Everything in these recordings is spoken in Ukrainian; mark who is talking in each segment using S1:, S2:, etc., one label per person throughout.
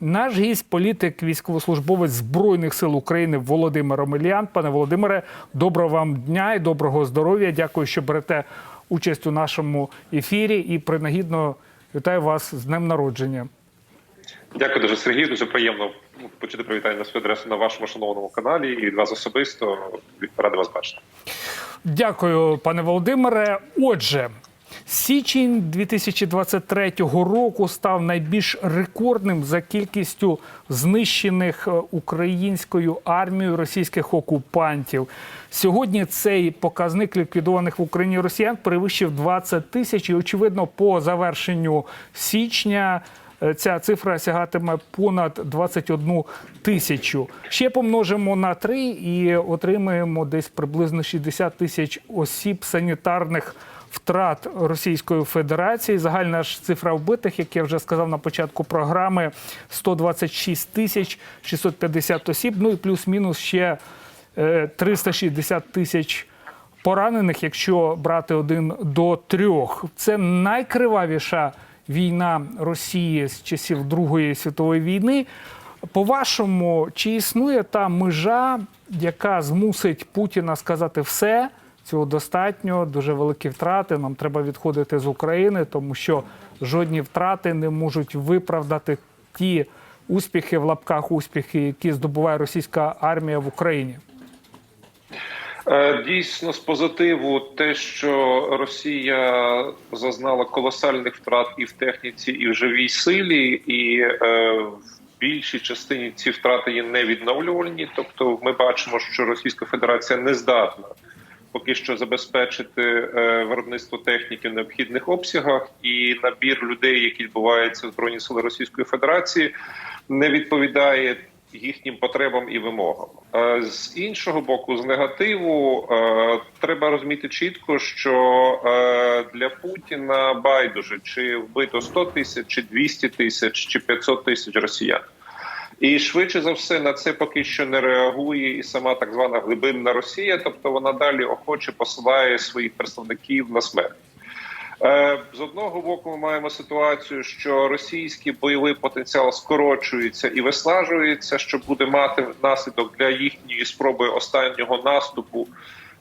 S1: Наш гість політик, військовослужбовець Збройних сил України Володимир Омельян. Пане Володимире, доброго вам дня і доброго здоров'я. Дякую, що берете участь у нашому ефірі. І принагідно вітаю вас з днем народження.
S2: Дякую дуже, Сергій. Дуже приємно почути привітання на свою адресу на вашому шанованому каналі і від вас особисто. Радий вас бачити.
S1: Дякую, пане Володимире. Отже, січень 2023 року став найбільш рекордним за кількістю знищених е, українською армією російських окупантів. Сьогодні цей показник ліквідованих в Україні росіян перевищив 20 тисяч. І очевидно, по завершенню січня. Е, Ця цифра сягатиме понад 21 тисячу. Ще помножимо на 3 і отримаємо десь приблизно 60 тисяч осіб санітарних втрат Російської Федерації. Загальна ж цифра вбитих, як я вже сказав на початку програми, 126 тисяч 650 осіб. Ну і плюс-мінус ще е, 360 тисяч поранених, якщо брати один до трьох. Це найкривавіша війна Росії з часів Другої світової війни. По-вашому, чи існує та межа, яка змусить Путіна сказати все? Цього достатньо, дуже великі втрати. Нам треба відходити з України, тому що жодні втрати не можуть виправдати ті успіхи в лапках успіхи, які здобуває російська армія в Україні.
S2: Е, Дійсно, з позитиву, те, що Росія зазнала колосальних втрат і в техніці, і в живій силі, і е, в більшій частині ці втрати є невідновлювальні. Тобто, ми бачимо, що Російська Федерація не здатна поки що забезпечити е, виробництво техніки в необхідних обсягах, і набір людей, які відбуваються в збройні сили Російської Федерації, не відповідає їхнім потребам і вимогам. Е, З іншого боку, з негативу е, треба розуміти чітко, що е, для Путіна байдуже чи вбито 100 тисяч, чи 200 тисяч, чи 500 тисяч росіян. І швидше за все на це поки що не реагує і сама так звана глибинна Росія, тобто вона далі охоче посилає своїх представників на смерть. Е, З одного боку, ми маємо ситуацію, що російський бойовий потенціал скорочується і виснажується, що буде мати наслідок для їхньої спроби останнього наступу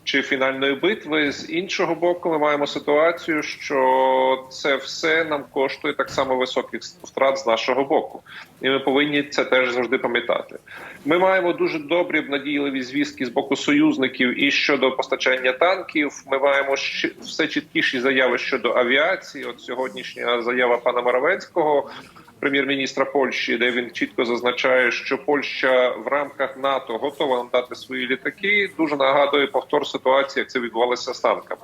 S2: чи фінальної битви. З іншого боку, ми маємо ситуацію, що це все нам коштує так само високих втрат з нашого боку, і ми повинні це теж завжди пам'ятати. Ми маємо дуже добрі надійливі звістки з боку союзників і щодо постачання танків. Ми маємо все чіткіші заяви щодо авіації. От сьогоднішня заява пана Моровецького. Прем'єр-міністра Польщі, де він чітко зазначає, що Польща в рамках НАТО готова надати свої літаки. Дуже нагадує повтор ситуації, як це відбувалося з танками.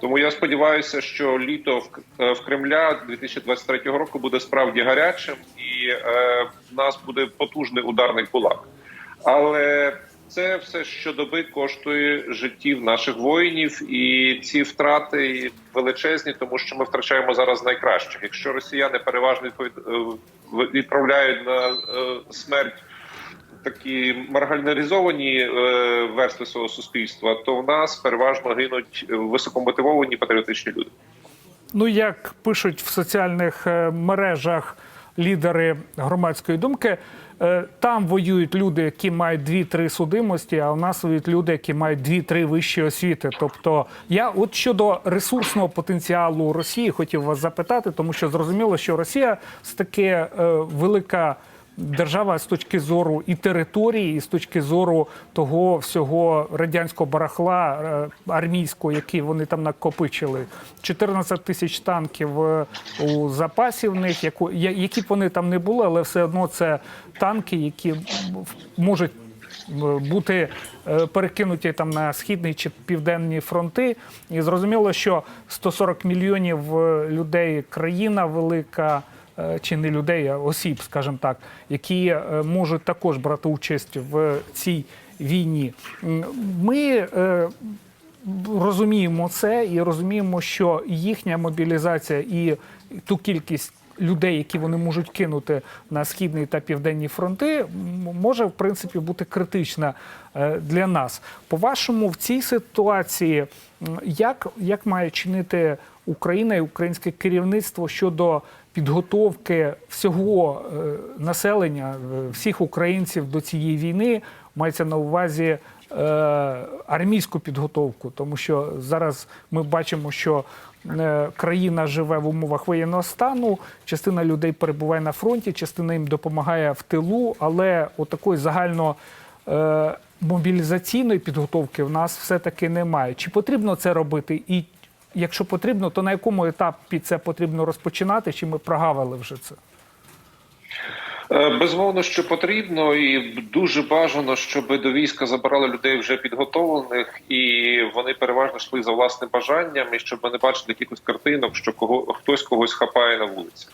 S2: Тому я сподіваюся, що літо в, е, Кремля 2023 року буде справді гарячим, і е, в нас буде потужний ударний кулак. Але це все щодоби коштує життів наших воїнів, і ці втрати величезні, тому що ми втрачаємо зараз найкращих. Якщо росіяни переважно е, відправляють на е, смерть такі маргіналізовані е, верстви свого суспільства, то в нас переважно гинуть високомотивовані патріотичні люди.
S1: Ну, як пишуть в соціальних мережах лідери громадської думки, там воюють люди, які мають дві-три судимості, а у нас воюють люди, які мають дві-три вищі освіти. Тобто, я от щодо ресурсного потенціалу Росії хотів вас запитати, тому що зрозуміло, що Росія це таке е, велика. Держава з точки зору і території, і з точки зору того всього радянського барахла е, армійського, який вони там накопичили, 14 тисяч танків е, у запасі в них, які б вони там не були, але все одно це танки, які можуть бути е, перекинуті там на східний чи південні фронти. І зрозуміло, що 140 мільйонів людей країна велика. Е, Чи не людей, а осіб, скажімо так, які е, можуть також брати участь в цій війні. Ми е, розуміємо це і розуміємо, що їхня мобілізація і ту кількість людей, які вони можуть кинути на східний та південні фронти, може в принципі бути критична для нас. По вашому, в цій ситуації як, як має чинити Україна і українське керівництво щодо підготовки всього е, населення, е, всіх українців до цієї війни мається на увазі е, армійську підготовку, тому що зараз ми бачимо, що країна живе в умовах воєнного стану, частина людей перебуває на фронті, частина їм допомагає в тилу, але отакої загально мобілізаційної підготовки в нас все-таки немає. Чи потрібно це робити? І якщо потрібно, то на якому етапі це потрібно розпочинати? Чи ми прогавили вже це?
S2: Е, Безумовно, що потрібно, і дуже бажано, щоб до війська забирали людей вже підготовлених, і вони переважно йшли за власним бажанням, і щоб не бачили якихось картинок, що кого хтось когось хапає на вулицях.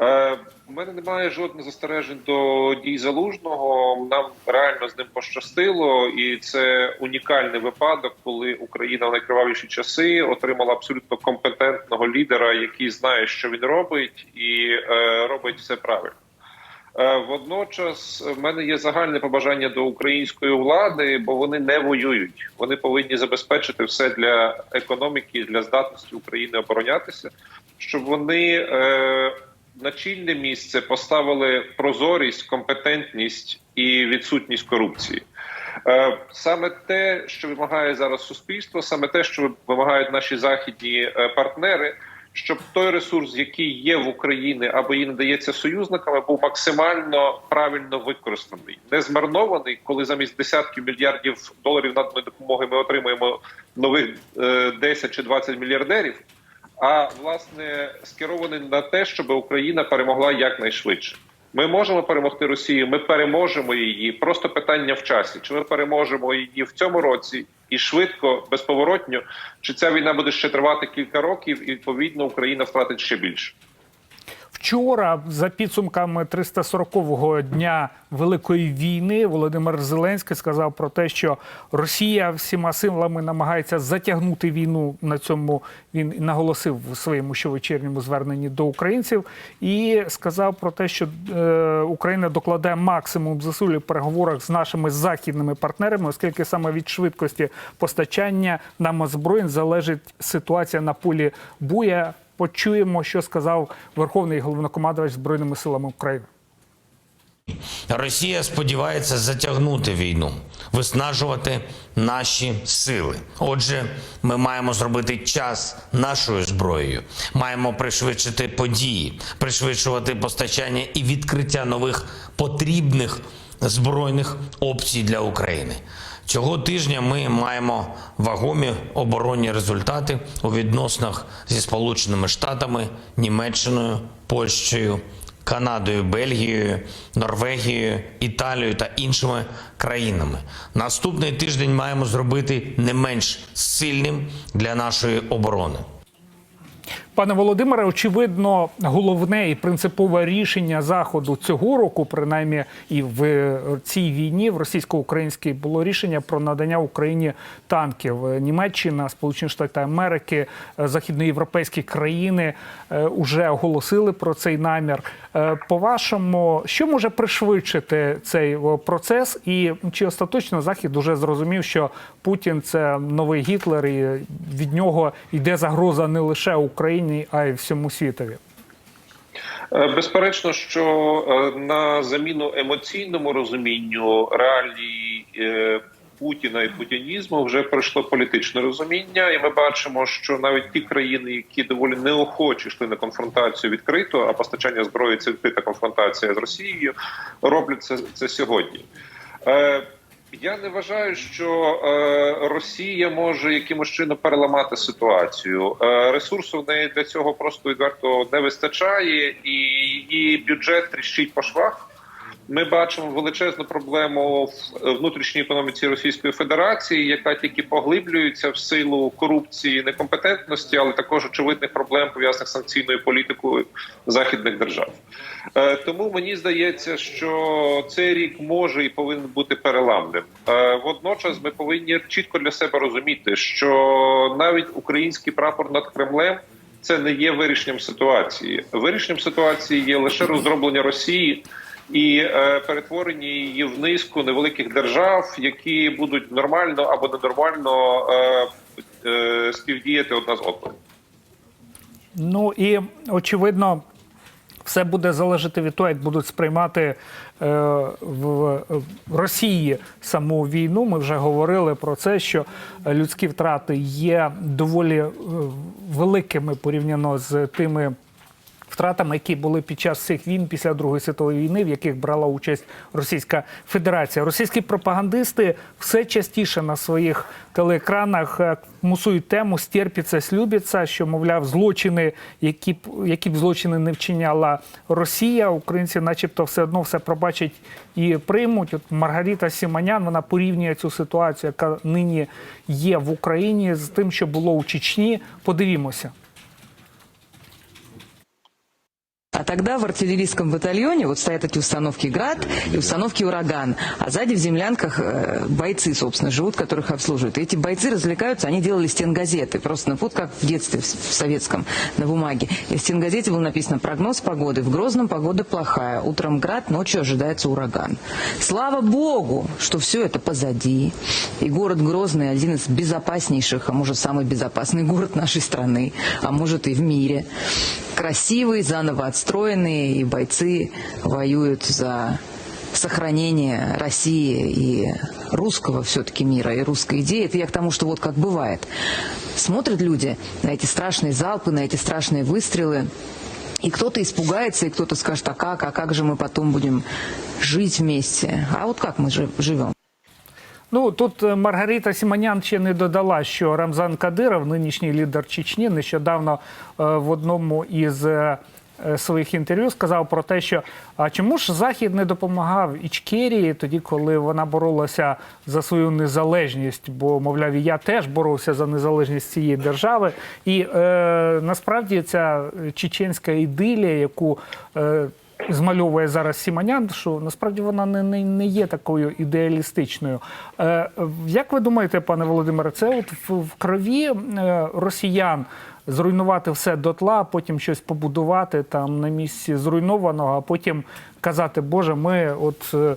S2: Е, У мене немає жодних застережень до дій залужного. Нам реально з ним пощастило, і це унікальний випадок, коли Україна в найкривавіші часи отримала абсолютно компетентного лідера, який знає, що він робить, і е, робить все правильно. Е, Водночас в мене є загальне побажання до української влади, бо вони не воюють. Вони повинні забезпечити все для економіки, для здатності України оборонятися, щоб вони е, на чільне місце поставили прозорість, компетентність і відсутність корупції. Е, Саме те, що вимагає зараз суспільство, саме те, що вимагають наші західні е, партнери, щоб той ресурс, який є в Україні або їй надається союзниками, був максимально правильно використаний, не змарнований, коли замість десятків мільярдів доларів наданої допомоги ми отримуємо нових е, 10 чи 20 мільярдерів. А власне скерований на те, щоб Україна перемогла якнайшвидше. Ми можемо перемогти Росію. Ми переможемо її. Просто питання в часі. Чи ми переможемо її в цьому році і швидко, безповоротньо, чи ця війна буде ще тривати кілька років, і відповідно Україна втратить ще більше.
S1: Вчора, за підсумками 340-го дня Великої війни, Володимир Зеленський сказав про те, що Росія всіма силами намагається затягнути війну. На цьому він наголосив в своєму щовечірньому зверненні до українців, і сказав про те, що е, Україна докладає максимум зусиль у переговорах з нашими західними партнерами, оскільки саме від швидкості постачання нам озброєнь залежить ситуація на полі буя почуємо, що сказав Верховний головнокомандувач Збройними силами України.
S3: Росія сподівається затягнути війну, виснажувати наші сили. Отже, ми маємо зробити час нашою зброєю, маємо пришвидшити події, пришвидшувати постачання і відкриття нових потрібних збройних опцій для України. Цього тижня ми маємо вагомі оборонні результати у відносинах зі Сполученими Штатами, Німеччиною, Польщею. Канадою, Бельгією, Норвегією, Італією та іншими країнами. Наступний тиждень маємо зробити не менш сильним для нашої оборони.
S1: Пане Володимире, очевидно, головне і принципове рішення заходу цього року, принаймні і в цій війні, в російсько-українській, було рішення про надання Україні танків. Німеччина, Сполучені Штати Америки, е, західноєвропейські країни вже оголосили про цей намір. Е, По-вашому, що може пришвидшити цей процес, і чи остаточно Захід уже зрозумів, що Путін це новий Гітлер, і від нього йде загроза не лише Україні, а й всьому світові?
S2: Е, Безперечно, що е, на заміну емоційному розумінню реалій е, Путіна і путінізму вже прийшло політичне розуміння, і ми бачимо, що навіть ті країни, які доволі неохоче йшли на конфронтацію відкрито, а постачання зброї це відкрита конфронтація з Росією, роблять це, це сьогодні. Я не вважаю, що е, Росія може якимось чином переламати ситуацію. Е, ресурсу в неї для цього просто відверто не вистачає, і її бюджет тріщить по швах. Ми бачимо величезну проблему в внутрішній економіці Російської Федерації, яка тільки поглиблюється в силу корупції, некомпетентності, але також очевидних проблем пов'язаних з санкційною політикою західних держав. Е, Тому мені здається, що цей рік може і повинен бути переламним. Е, Водночас ми повинні чітко для себе розуміти, що навіть український прапор над Кремлем. Це не є вирішенням ситуації. Вирішенням ситуації є лише розроблення Росії і е, перетворення її в низку невеликих держав, які будуть нормально або ненормально е, е, співдіяти одна з одною.
S1: Ну і очевидно, все буде залежати від того, як будуть сприймати в, Росії саму війну. Ми вже говорили про це, що людські втрати є доволі великими порівняно з тими. Втратами, які були під час цих війн після Другої світової війни, в яких брала участь Російська Федерація. Російські пропагандисти все частіше на своїх телеекранах е, мусують тему стерпіться, слюбіться, що мовляв, злочини, які б які б злочини не вчиняла Росія, українці, начебто, все одно все пробачать і приймуть. От Маргарита Сіманян вона порівнює цю ситуацію, яка нині є в Україні, з тим, що було у Чечні. Подивімося.
S4: Тогда в артиллерийском батальоне вот стоят эти установки «Град» и установки «Ураган», а сзади в землянках э, бойцы, собственно, живут, которых обслуживают. И эти бойцы развлекаются, они делали стенгазеты, просто, ну, вот как в детстве в, советском, на бумаге. И в стенгазете было написано «Прогноз погоды. В Грозном погода плохая. Утром град, ночью ожидается ураган». Слава Богу, что все это позади. И город Грозный один из безопаснейших, а может самый безопасный город нашей страны, а может и в мире. Красивый, заново отстроенный, и бойцы воюют за сохранение России и русского все-таки мира, и русской идеи. Это я к тому, что вот как бывает. Смотрят люди на эти страшные залпы, на эти страшные выстрелы, и кто-то испугается, и кто-то скажет, а как, а как же мы потом будем жить вместе? А вот как мы жи- живем?
S1: Ну тут е, Маргарита Сіманян ще не додала, що Рамзан Кадиров, нинішній лідер Чечні, нещодавно е, в одному із е, е, своїх інтерв'ю сказав про те, що а чому ж Захід не допомагав Ічкерії тоді, коли вона боролася за свою незалежність? Бо, мовляв, я теж боровся за незалежність цієї держави. І е, насправді ця чеченська ідилія, яку е, змальовує зараз Сіманян, що насправді вона не, не, не є такою ідеалістичною. Е, як ви думаєте, пане Володимире, це от в, в крові е, росіян зруйнувати все дотла, потім щось побудувати там на місці зруйнованого, а потім казати, Боже, ми от. е,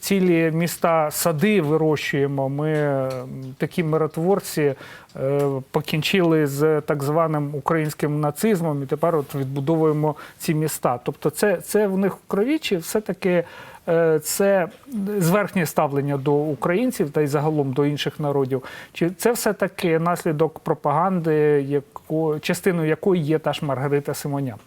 S1: Цілі міста сади вирощуємо. Ми е, такі миротворці е, покінчили з так званим українським нацизмом, і тепер от відбудовуємо ці міста. Тобто, це, це в них в крові, чи все-таки е, це зверхнє ставлення до українців та й загалом до інших народів? Чи це все-таки наслідок пропаганди, яко, частиною якої є та ж Маргарита Симонян?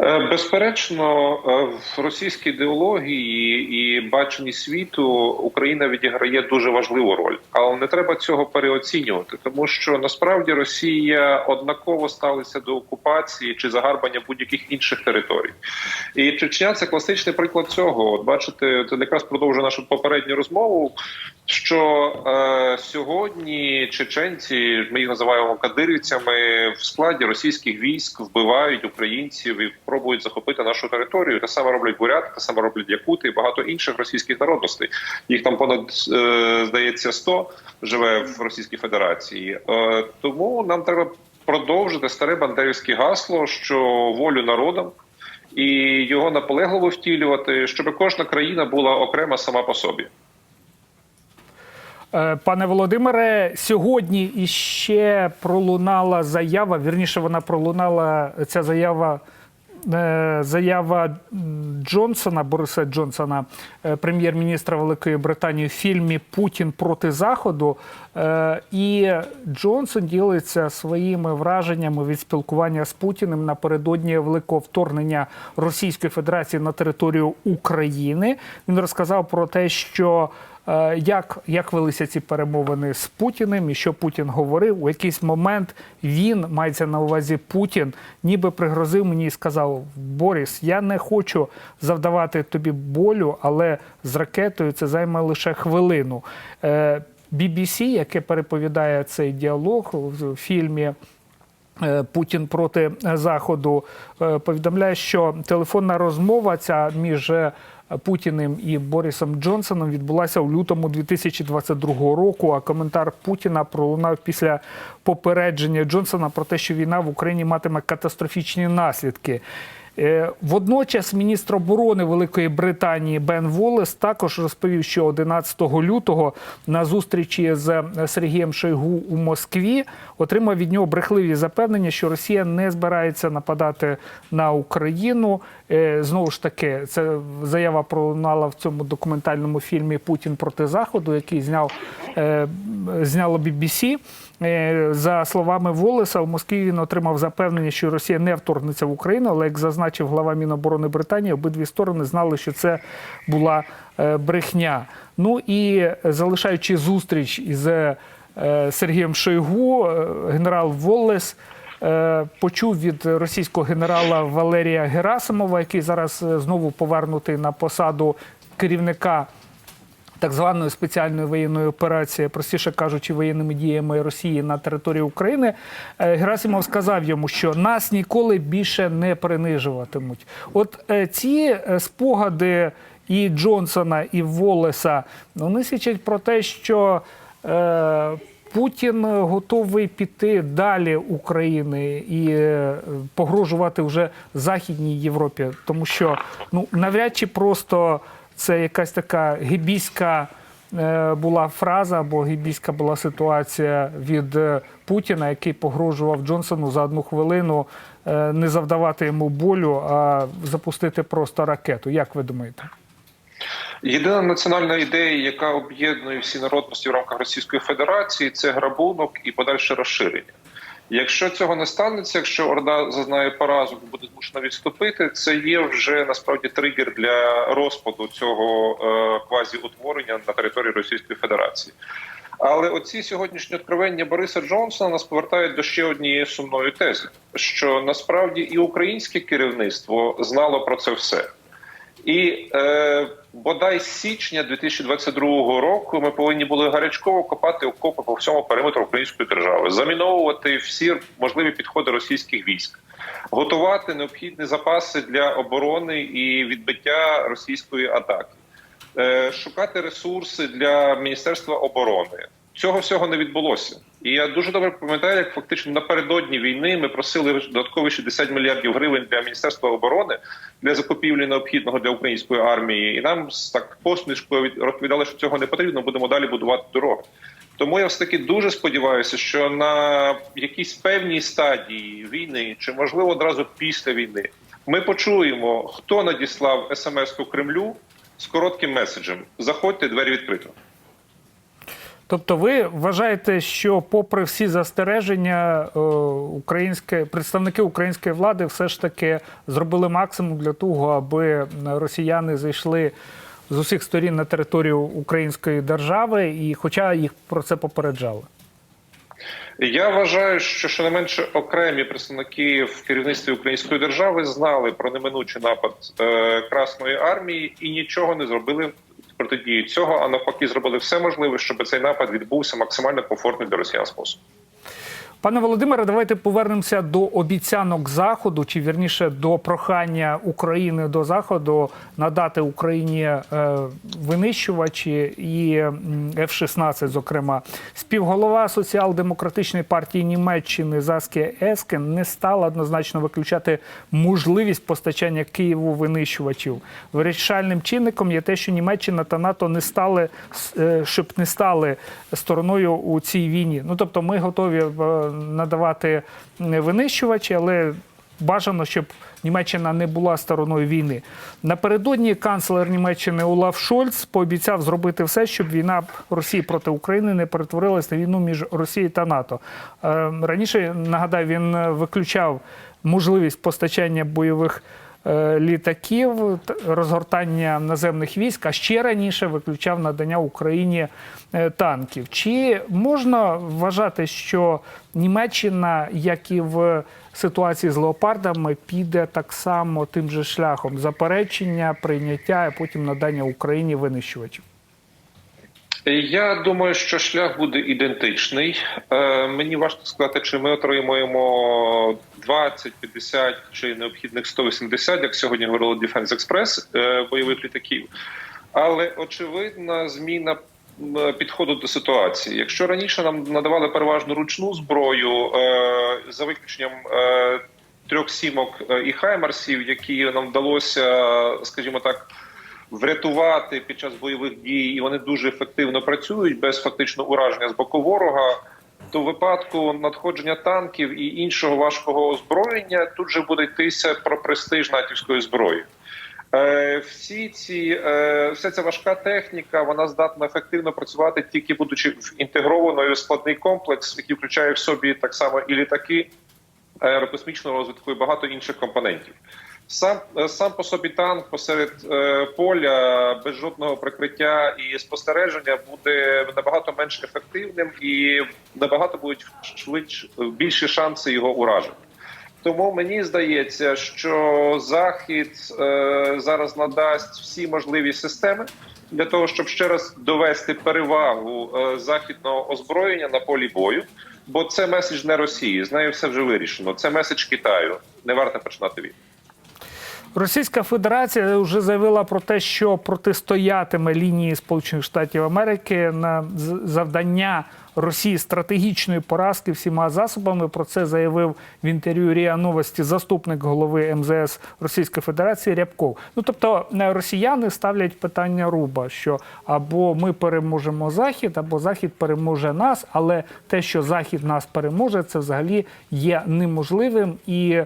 S2: Е, Безперечно, е, в російській ідеології і баченні світу Україна відіграє дуже важливу роль, але не треба цього переоцінювати, тому що насправді Росія однаково ставиться до окупації чи загарбання будь-яких інших територій. І Чечня це класичний приклад цього. От бачите, це якраз продовжує нашу попередню розмову. Що е, сьогодні чеченці, ми їх називаємо кадирівцями, в складі російських військ вбивають українців і пробують захопити нашу територію. Те саме роблять буряти, те саме роблять якути і багато інших російських народностей. Їх там понад е, здається 100 живе в Російській Федерації. Е, тому нам треба продовжити старе бандерівське гасло, що волю народам. І його наполегливо втілювати, щоб кожна країна була окрема сама по собі.
S1: Е, Пане Володимире, сьогодні іще пролунала заява. Вірніше, вона пролунала ця заява. Е, Заява Джонсона Бориса Джонсона, е, прем'єр-міністра Великої Британії, в фільмі Путін проти Заходу. Е, І Джонсон ділиться своїми враженнями від спілкування з Путіним напередодні великого вторгнення Російської Федерації на територію України. Він розказав про те, що Як, як велися ці перемовини з Путіним і що Путін говорив? У якийсь момент він, мається на увазі Путін, ніби пригрозив мені і сказав: Борис, я не хочу завдавати тобі болю, але з ракетою це займе лише хвилину. Е, BBC, яке переповідає цей діалог в фільмі. е, Путін проти Заходу е, повідомляє, що телефонна розмова ця між е, Путіним і Борисом Джонсоном відбулася у лютому 2022 року. А коментар Путіна пролунав після попередження Джонсона про те, що війна в Україні матиме катастрофічні наслідки. Е, Водночас міністр оборони Великої Британії Бен Волес також розповів, що 11 лютого на зустрічі з Сергієм Шойгу у Москві отримав від нього брехливі запевнення, що Росія не збирається нападати на Україну. Е, Знову ж таки, це заява пролунала в цьому документальному фільмі Путін проти Заходу, який зняв е, зняло BBC. Е, За словами Волеса, в Москві він отримав запевнення, що Росія не вторгнеться в Україну, але як зазначив глава Міноборони Британії, обидві сторони знали, що це була брехня. Ну і залишаючи зустріч із Сергієм Шойгу, генерал Волес почув від російського генерала Валерія Герасимова, який зараз е, знову повернутий на посаду керівника так званої спеціальної воєнної операції, простіше кажучи, воєнними діями Росії на території України, е, Герасимов сказав йому, що нас ніколи більше не принижуватимуть. От е, ці е, спогади і Джонсона, і Волеса вони свідчать про те, що е, Путін готовий піти далі України і е, погрожувати вже Західній Європі, тому що ну навряд чи просто це якась така гібійська е, була фраза або гібійська була ситуація від е, Путіна, який погрожував Джонсону за одну хвилину е, не завдавати йому болю, а запустити просто ракету. Як ви думаєте?
S2: Єдина національна ідея, яка об'єднує всі народності в рамках Російської Федерації, це грабунок і подальше розширення. Якщо цього не станеться, якщо Орда зазнає поразок, буде змушена відступити, це є вже насправді тригер для розпаду цього е, квазіутворення на території Російської Федерації. Але оці сьогоднішні откровення Бориса Джонсона нас повертають до ще однієї сумної тези: що насправді і українське керівництво знало про це все. І е, бодай з січня 2022 року ми повинні були гарячково копати окопи по всьому периметру української держави, заміновувати всі можливі підходи російських військ, готувати необхідні запаси для оборони і відбиття російської атаки, е, шукати ресурси для міністерства оборони. Цього всього не відбулося. І я дуже добре пам'ятаю, як фактично напередодні війни ми просили додаткові 60 мільярдів гривень для міністерства оборони для закупівлі необхідного для української армії, і нам з так посмішкою від- розповідали, що цього не потрібно. Будемо далі будувати дороги. Тому я все таки дуже сподіваюся, що на якійсь певній стадії війни, чи можливо одразу після війни, ми почуємо, хто надіслав смс-ку Кремлю з коротким меседжем: заходьте, двері відкрито.
S1: Тобто, ви вважаєте, що, попри всі застереження, е, українське представники української влади все ж таки зробили максимум для того, аби росіяни зайшли з усіх сторін на територію української держави, і хоча їх про це попереджали.
S2: Я вважаю, що щонайменше окремі представники в керівництві української держави знали про неминучий напад е, Красної армії і нічого не зробили протидії цього, а навпаки, зробили все можливе, щоб цей напад відбувся максимально комфортний для росіян спосіб.
S1: Пане Володимире, давайте повернемося до обіцянок заходу, чи вірніше до прохання України до заходу надати Україні е, винищувачі і м, F-16, зокрема, співголова соціал-демократичної партії Німеччини Заскі Ескен не стала однозначно виключати можливість постачання Києву винищувачів. Вирішальним чинником є те, що Німеччина та НАТО не стали е, щоб не стали стороною у цій війні. Ну тобто, ми готові е, надавати винищувачі, але бажано, щоб Німеччина не була стороною війни. Напередодні канцлер Німеччини Олаф Шольц пообіцяв зробити все, щоб війна Росії проти України не перетворилась на війну між Росією та НАТО. Е, Раніше нагадаю, він виключав можливість постачання бойових літаків, розгортання наземних військ, а ще раніше виключав надання Україні е, танків. Чи можна вважати, що Німеччина, як і в ситуації з леопардами, піде так само тим же шляхом заперечення, прийняття, а потім надання Україні винищувачів?
S2: Я думаю, що шлях буде ідентичний. Е, мені важко сказати, чи ми отримуємо 20, 50 чи необхідних 180, як сьогодні говорили Defense Express, е, бойових літаків. Але очевидна зміна підходу до ситуації. Якщо раніше нам надавали переважно ручну зброю, е, за виключенням е, трьох сімок е, і хаймарсів, які нам вдалося, скажімо так, врятувати під час бойових дій, і вони дуже ефективно працюють без фактичного ураження з боку ворога. То в випадку надходження танків і іншого важкого озброєння тут же буде йтися про престиж натівської зброї. Е, Всі ці е, вся ця важка техніка вона здатна ефективно працювати тільки будучи в інтегрованою складний комплекс, який включає в собі так само і літаки аерокосмічного розвитку і багато інших компонентів. Сам е, сам по собі танк посеред е, поля без жодного прикриття і спостереження буде набагато менш ефективним і набагато будуть швидше більші шанси його ураження. Тому мені здається, що захід е, зараз надасть всі можливі системи для того, щоб ще раз довести перевагу е, західного озброєння на полі бою. Бо це меседж не Росії. З нею все вже вирішено. Це меседж Китаю. Не варто починати війну.
S1: Російська Федерація вже заявила про те, що протистоятиме лінії Сполучених Штатів Америки на завдання Росії стратегічної поразки всіма засобами. Про це заявив в інтерв'ю Ріа Новості заступник голови МЗС Російської Федерації Рябков. Ну тобто е, росіяни ставлять питання руба, що або ми переможемо захід, або захід переможе нас. Але те, що захід нас переможе, це взагалі є неможливим і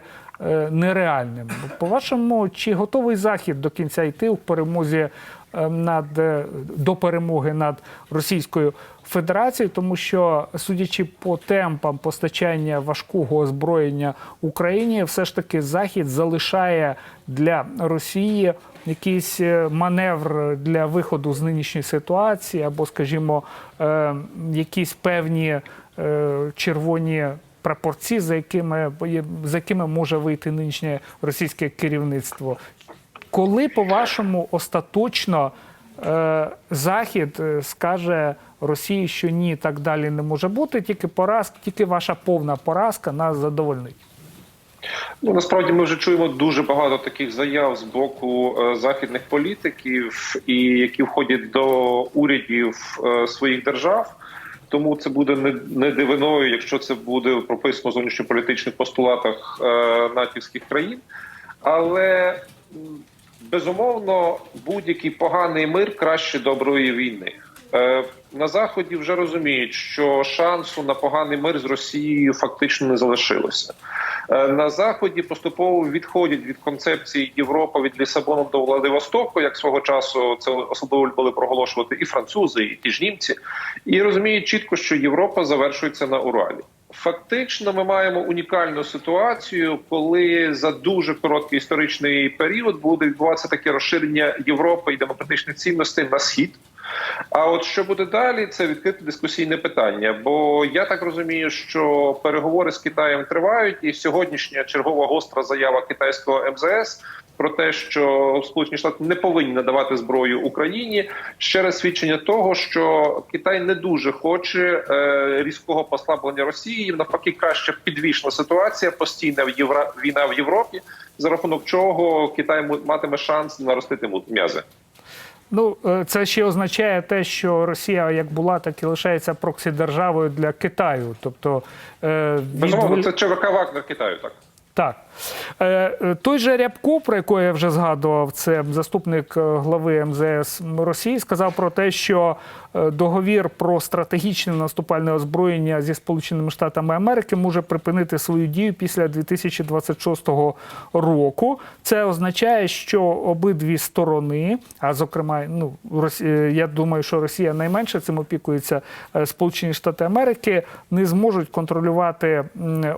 S1: нереальним. По-вашому, чи готовий захід до кінця йти в перемозі е, над е, до перемоги над Російською Федерацією, тому що, судячи по темпам постачання важкого озброєння Україні, все ж таки Захід залишає для Росії якийсь е, маневр для виходу з нинішньої ситуації, або, скажімо, е, якісь певні е, червоні прапорці, за якими за якими може вийти нинішнє російське керівництво. Коли, по-вашому, остаточно е, Захід е, скаже Росії, що ні, так далі не може бути, тільки поразка, тільки ваша повна поразка нас задовольнить.
S2: Ну насправді ми вже чуємо дуже багато таких заяв з боку е, західних політиків, і які входять до урядів е, своїх держав. Тому це буде не, не дивиною, якщо це буде прописано в зовнішньополітичних постулатах е, натівських країн. Але безумовно будь-який поганий мир краще доброї війни. Е, на заході вже розуміють, що шансу на поганий мир з Росією фактично не залишилося. Е, На заході поступово відходять від концепції Європа від Лісабону до Владивостоку, як свого часу це особливо любили проголошувати і французи, і ті ж німці, і розуміють чітко, що Європа завершується на Уралі. Фактично, ми маємо унікальну ситуацію, коли за дуже короткий історичний період буде відбуватися таке розширення Європи і демократичних цінностей на схід. А от що буде далі, це відкрите дискусійне питання. Бо я так розумію, що переговори з Китаєм тривають, і сьогоднішня чергова гостра заява китайського МЗС про те, що Сполучені Штати не повинні надавати зброю Україні, ще раз свідчення того, що Китай не дуже хоче е, різкого послаблення Росії. Навпаки, краще підвішена ситуація, постійна в Євро... війна в Європі, за рахунок чого Китай матиме шанс наростити м'язи.
S1: Ну, е, це ще означає те, що Росія як була, так і лишається проксі державою для Китаю. Тобто е,
S2: Безумовно,
S1: відволі-
S2: це ЧВК Вагнер Китаю, так.
S1: Так. Е, той же Рябко, про якого я вже згадував, це заступник глави МЗС Росії, сказав про те, що договір про стратегічне наступальне озброєння зі Сполученими Штатами Америки може припинити свою дію після 2026 року. Це означає, що обидві сторони, а зокрема, ну е, я думаю, що Росія найменше цим опікується, е, Сполучені Штати Америки не зможуть контролювати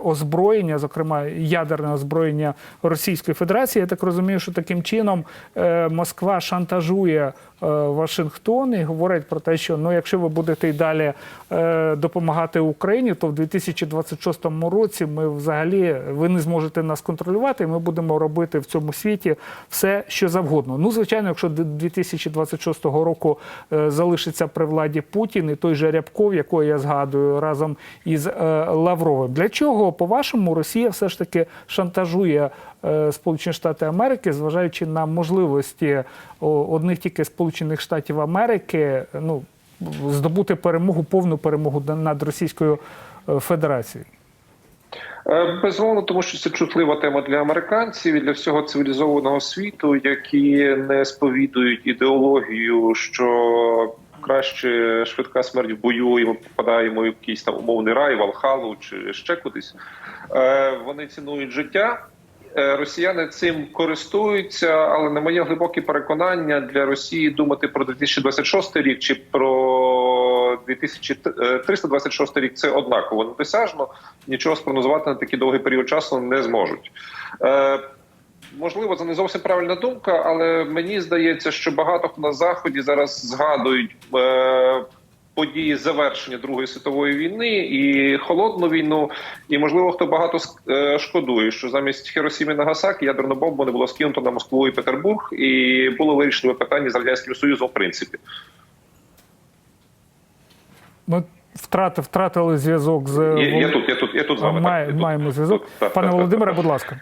S1: озброєння, зокрема ядерне озброєння Російської Федерації. Я так розумію, що таким чином е, Москва шантажує е, Вашингтон і говорить про те, що ну, якщо ви будете й далі е, допомагати Україні, то в 2026 році ми взагалі ви не зможете нас контролювати. і Ми будемо робити в цьому світі все, що завгодно. Ну, звичайно, якщо до 2026 року е, залишиться при владі Путін і той же Рябков, якого я згадую разом із е, Лавровим. Для чого, по-вашому, Росія все ж таки шантажує Сполучені Штати Америки, зважаючи на можливості одних тільки Сполучених Штатів Америки, ну здобути перемогу, повну перемогу над Російською е, Федерацією?
S2: Е, Безумовно, тому що це чутлива тема для американців і для всього цивілізованого світу, які не сповідують ідеологію, що краще швидка смерть в бою, і ми попадаємо в якийсь там умовний рай, Валхалу чи ще кудись. Е, Вони цінують життя. Е, Росіяни цим користуються, але на моє глибоке переконання для Росії думати про 2026 рік чи про 2326 рік це однаково недосяжно. Нічого спрогнозувати на такий довгий період часу не зможуть. Е, Можливо, це не зовсім правильна думка, але мені здається, що багато хто на заході зараз згадують е, події завершення Другої світової війни і холодну війну. І можливо, хто багато е, шкодує, що замість Хіросіми і Нагасакі ядерну бомбу не було скинуто на Москву і Петербург, і було вирішено питання з радянським союзом. В принципі,
S1: Ми втрати, втратили зв'язок з
S2: я, я тут, я тут, я тут з вами
S1: маємо зв'язок. Пане Володимире, будь ласка.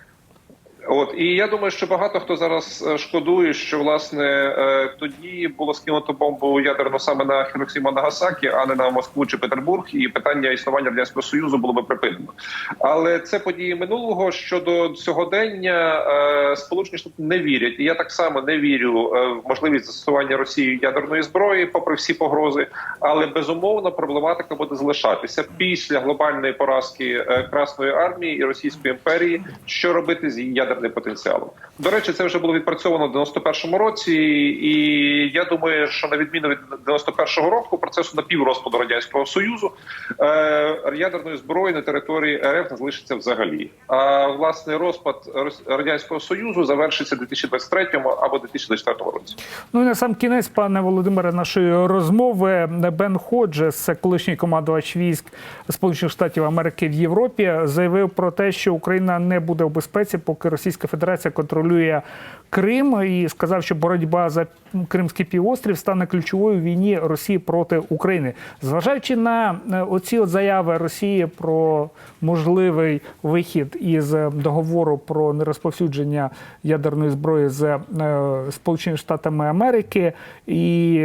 S2: От і я думаю, що багато хто зараз е, шкодує, що власне е, тоді було скинуто бомбу ядерну саме на Хіросіму Нагасакі, а не на Москву чи Петербург, і питання існування радянського союзу було би припинено. Але це події минулого щодо сьогодення е, Сполучені Штати не вірять, і я так само не вірю в можливість застосування Росією ядерної зброї, попри всі погрози. Але безумовно проблематика буде залишатися після глобальної поразки Красної армії і Російської імперії. Що робити з її ядерним потенціалом? До речі, це вже було відпрацьовано в 91-му році, і я думаю, що на відміну від 91-го року процесу напіврозпаду радянського союзу е, ядерної зброї на території РФ не залишиться взагалі. А власне розпад радянського союзу завершиться в 2023 або 2024 році.
S1: Ну і на сам кінець, пане Володимире, нашої розмови Бен Ходжес, колишній командувач військ Сполучених Штатів Америки в Європі, заявив про те, що Україна не буде в безпеці, поки Російська Федерація контролює Крим, і сказав, що боротьба за Кримський півострів стане ключовою в війні Росії проти України. Зважаючи на е, оці от заяви Росії про можливий вихід із е, договору про нерозповсюдження ядерної зброї з е, Сполученими Штатами Америки і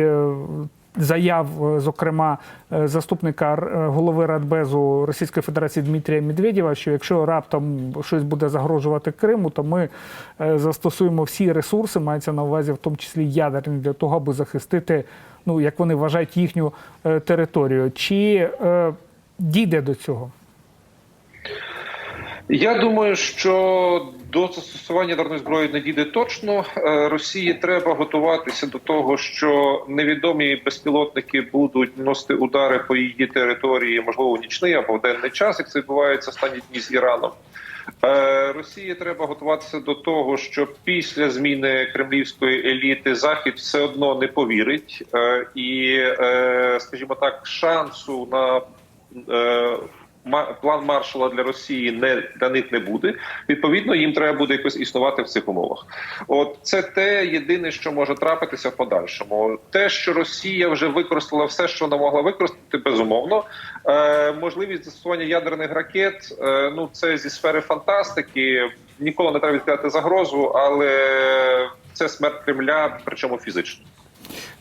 S1: заяв, е, зокрема, е, заступника р- голови Радбезу Російської Федерації Дмитрія Медведєва, що якщо раптом щось буде загрожувати Криму, то ми е, застосуємо всі ресурси, мається на увазі, в тому числі ядерні, для того, аби захистити, ну як вони вважають, їхню е, територію. Чи е, дійде до цього?
S2: Я думаю, що до застосування ядерної зброї не дійде точно. Е, Росії треба готуватися до того, що невідомі безпілотники будуть носити удари по її території, можливо, у нічний або в денний час, як це відбувається останні дні з Іраном. Е, Росії треба готуватися до того, що після зміни кремлівської еліти Захід все одно не повірить, Е, і, скажімо так, шансу на план маршала для Росії не для них не буде. Відповідно, їм треба буде якось існувати в цих умовах. От це те єдине, що може трапитися в подальшому. Те, що Росія вже використала все, що вона могла використати, безумовно. Е, можливість застосування ядерних ракет. Е, ну це зі сфери фантастики. Ніколи не треба відкидати загрозу, але це смерть Кремля, причому фізично.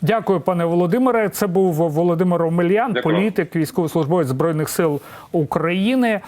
S1: Дякую, пане Володимире. Це був Володимир Омельян,
S2: Дякую.
S1: політик, військовослужбовець збройних сил України.